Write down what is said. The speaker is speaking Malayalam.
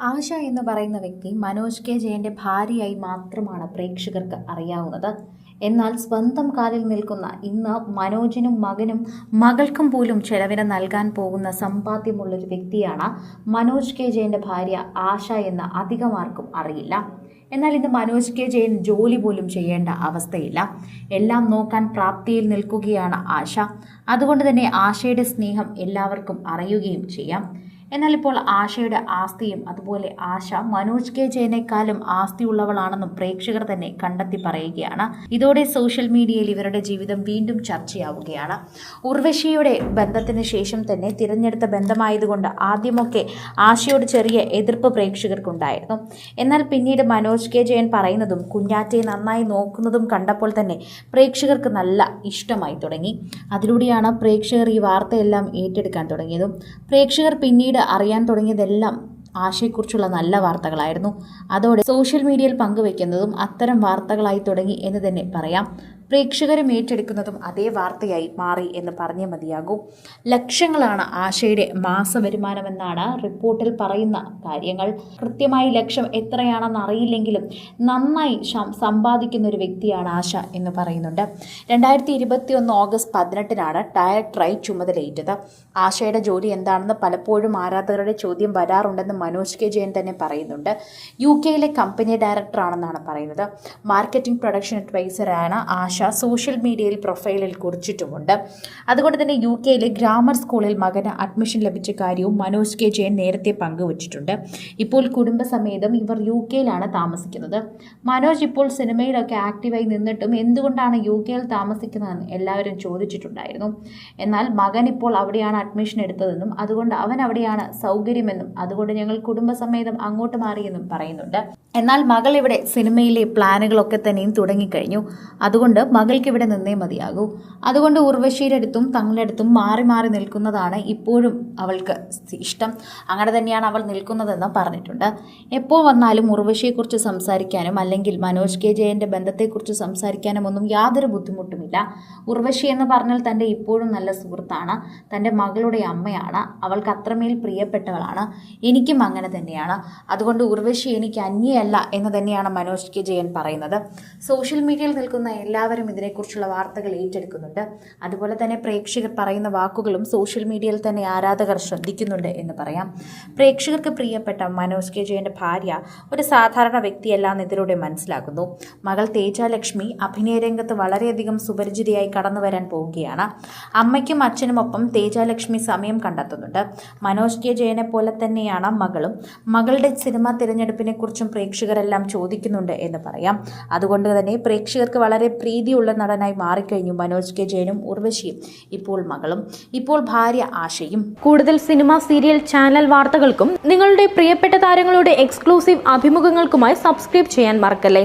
ആശ എന്ന് പറയുന്ന വ്യക്തി മനോജ് കെ ജയന്റെ ഭാര്യയായി മാത്രമാണ് പ്രേക്ഷകർക്ക് അറിയാവുന്നത്. എന്നാൽ സ്വന്തം കാലിൽ നിൽക്കുന്ന ഇന്ന് മനോജിനും മകനും മകൾക്കും പോലും ചെലവിന് നൽകാൻ പോകുന്ന സമ്പാദ്യമുള്ളൊരു വ്യക്തിയാണ് മനോജ് കെ ജയന്റെ ഭാര്യ ആശ എന്ന് അധികമാർക്കും അറിയില്ല. എന്നാൽ ഇന്ന് മനോജ് കെ ജയൻ ജോലി പോലും ചെയ്യേണ്ട അവസ്ഥയില്ല. എല്ലാം നോക്കാൻ പ്രാപ്തിയിൽ നിൽക്കുകയാണ് ആശ. അതുകൊണ്ട് തന്നെ ആശയുടെ സ്നേഹം എല്ലാവർക്കും അറിയുകയും ചെയ്യാം. എന്നാൽ ഇപ്പോൾ ആശയുടെ ആസ്തിയും അതുപോലെ ആശ മനോജ് കെ ജയനേക്കാളും ആസ്തിയുള്ളവളാണെന്നും പ്രേക്ഷകർ തന്നെ കണ്ടെത്തി പറയുകയാണ്. ഇതോടെ സോഷ്യൽ മീഡിയയിൽ ഇവരുടെ ജീവിതം വീണ്ടും ചർച്ചയാവുകയാണ്. ഉർവശിയുടെ ബന്ധത്തിന് ശേഷം തന്നെ തിരഞ്ഞെടുത്ത ബന്ധമായതുകൊണ്ട് ആദ്യമൊക്കെ ആശയോട് ചെറിയ എതിർപ്പ് പ്രേക്ഷകർക്കുണ്ടായിരുന്നു. എന്നാൽ പിന്നീട് മനോജ് കെ ജയൻ പറയുന്നതും കുഞ്ഞാറ്റയെ നന്നായി നോക്കുന്നതും കണ്ടപ്പോൾ തന്നെ പ്രേക്ഷകർക്ക് നല്ല ഇഷ്ടമായി തുടങ്ങി. അതിലൂടെയാണ് പ്രേക്ഷകർ ഈ വാർത്തയെല്ലാം ഏറ്റെടുക്കാൻ തുടങ്ങിയതും. പ്രേക്ഷകർ പിന്നീട് അറിയാൻ തുടങ്ങിയതെല്ലാം ആശയെക്കുറിച്ചുള്ള നല്ല വാർത്തകളായിരുന്നു. അതോടെ സോഷ്യൽ മീഡിയയിൽ പങ്കുവയ്ക്കുന്നതും അത്തരം വാർത്തകളായി തുടങ്ങി എന്ന് തന്നെ പറയാം. പ്രേക്ഷകരും ഏറ്റെടുക്കുന്നതും അതേ വാർത്തയായി മാറി എന്ന് പറഞ്ഞേ മതിയാകൂ. ലക്ഷങ്ങളാണ് ആശയുടെ മാസ വരുമാനമെന്നാണ് റിപ്പോർട്ടിൽ പറയുന്ന കാര്യങ്ങൾ. കൃത്യമായി ലക്ഷ്യം എത്രയാണെന്ന് അറിയില്ലെങ്കിലും നന്നായി സമ്പാദിക്കുന്ന ഒരു വ്യക്തിയാണ് ആശ എന്ന് പറയുന്നുണ്ട്. രണ്ടായിരത്തി ഇരുപത്തി ഒന്ന് ഓഗസ്റ്റ് പതിനെട്ടിനാണ് ഡയറക്ടറായി ചുമതലയേറ്റത്. ആശയുടെ ജോലി എന്താണെന്ന് പലപ്പോഴും ആരാധകരുടെ ചോദ്യം വരാറുണ്ടെന്ന് മനോജ് കെ ജയൻ തന്നെ പറയുന്നുണ്ട്. യു കെയിലെ കമ്പനി ഡയറക്ടറാണെന്നാണ് പറയുന്നത്. മാർക്കറ്റിംഗ് പ്രൊഡക്ഷൻ അഡ്വൈസറാണ് ആശ സോഷ്യൽ മീഡിയയിൽ പ്രൊഫൈലിൽ കുറിച്ചിട്ടുമുണ്ട്. അതുകൊണ്ട് തന്നെ യു കെയിലെ ഗ്രാമർ സ്കൂളിൽ മകന് അഡ്മിഷൻ ലഭിച്ച കാര്യവും മനോജ് കെ ജയൻ നേരത്തെ പങ്കുവച്ചിട്ടുണ്ട്. ഇപ്പോൾ കുടുംബസമേതം ഇവർ യു കെയിലാണ് താമസിക്കുന്നത്. മനോജ് ഇപ്പോൾ സിനിമയിലൊക്കെ ആക്റ്റീവായി നിന്നിട്ടും എന്തുകൊണ്ടാണ് യു കെയിൽ താമസിക്കുന്നതെന്ന് എല്ലാവരും ചോദിച്ചിട്ടുണ്ടായിരുന്നു. എന്നാൽ മകൻ ഇപ്പോൾ അവിടെയാണ് അഡ്മിഷൻ എടുത്തതെന്നും അതുകൊണ്ട് അവൻ അവിടെയാണ് സൗകര്യമെന്നും അതുകൊണ്ട് ഞങ്ങൾ കുടുംബസമേതം അങ്ങോട്ട് മാറിയെന്നും പറയുന്നുണ്ട്. എന്നാൽ മകൾ ഇവിടെ സിനിമയിലെ പ്ലാനുകളൊക്കെ തന്നെയും തുടങ്ങിക്കഴിഞ്ഞു. അതുകൊണ്ട് മകൾക്ക് ഇവിടെ നിന്നേ മതിയാകൂ. അതുകൊണ്ട് ഉർവശിയുടെ അടുത്തും തങ്ങളുടെ അടുത്തും മാറി മാറി നിൽക്കുന്നതാണ് ഇപ്പോഴും അവൾക്ക് ഇഷ്ടം. അങ്ങനെ തന്നെയാണ് അവൾ നിൽക്കുന്നതെന്ന് പറഞ്ഞിട്ടുണ്ട്. എപ്പോൾ വന്നാലും ഉർവശിയെക്കുറിച്ച് സംസാരിക്കാനും അല്ലെങ്കിൽ മനോജ് കെ ജയന്റെ ബന്ധത്തെക്കുറിച്ച് സംസാരിക്കാനും ഒന്നും യാതൊരു ബുദ്ധിമുട്ടുമില്ല. ഉർവശി എന്ന് പറഞ്ഞാൽ തന്റെ ഇപ്പോഴും നല്ല സുഹൃത്താണ്. തന്റെ മകളുടെ അമ്മയാണ്. അവൾക്ക് അത്രമേൽ പ്രിയപ്പെട്ടവളാണ്. എനിക്കും അങ്ങനെ തന്നെയാണ്. അതുകൊണ്ട് ഉർവശി എനിക്ക് അന്യയല്ല എന്ന് തന്നെയാണ് മനോജ് കെ ജയൻ പറയുന്നത്. സോഷ്യൽ മീഡിയയിൽ നിൽക്കുന്ന എല്ലാവരും ഇതിനെക്കുറിച്ചുള്ള വാർത്തകൾ ഏറ്റെടുക്കുന്നുണ്ട്. അതുപോലെ തന്നെ പ്രേക്ഷകർ പറയുന്ന വാക്കുകളും സോഷ്യൽ മീഡിയയിൽ തന്നെ ആരാധകർ ശ്രദ്ധിക്കുന്നുണ്ട് എന്ന് പറയാം. പ്രേക്ഷകർക്ക് പ്രിയപ്പെട്ട മനോജ് കെ ജയന്റെ ഭാര്യ ഒരു സാധാരണ വ്യക്തിയല്ല എന്ന് ഇതിലൂടെ മനസ്സിലാക്കുന്നു. മകൾ തേജാലക്ഷ്മി അഭിനയ രംഗത്ത് വളരെയധികം സുപരിചിതയായി കടന്നു വരാൻ പോവുകയാണ്. അമ്മയ്ക്കും അച്ഛനുമൊപ്പം തേജാലക്ഷ്മി സമയം കണ്ടെത്തുന്നുണ്ട്. മനോജ് കെ ജയനെ പോലെ തന്നെയാണ് മകളും. മകളുടെ സിനിമാ തിരഞ്ഞെടുപ്പിനെ കുറിച്ചും പ്രേക്ഷകരെല്ലാം ചോദിക്കുന്നുണ്ട് എന്ന് പറയാം. അതുകൊണ്ട് തന്നെ പ്രേക്ഷകർക്ക് വളരെ പ്രീതിയുള്ള നടനായി മാറിക്കഴിഞ്ഞു മനോജ് കെ ജയനും ഉർവശിയും ഇപ്പോൾ മകളും. ഇപ്പോൾ ഭാര്യ ആശയും. കൂടുതൽ സിനിമ സീരിയൽ ചാനൽ വാർത്തകൾക്കും നിങ്ങളുടെ പ്രിയപ്പെട്ട താരങ്ങളുടെ എക്സ്ക്ലൂസീവ് അഭിമുഖങ്ങൾക്കുമായി സബ്സ്ക്രൈബ് ചെയ്യാൻ മറക്കല്ലേ?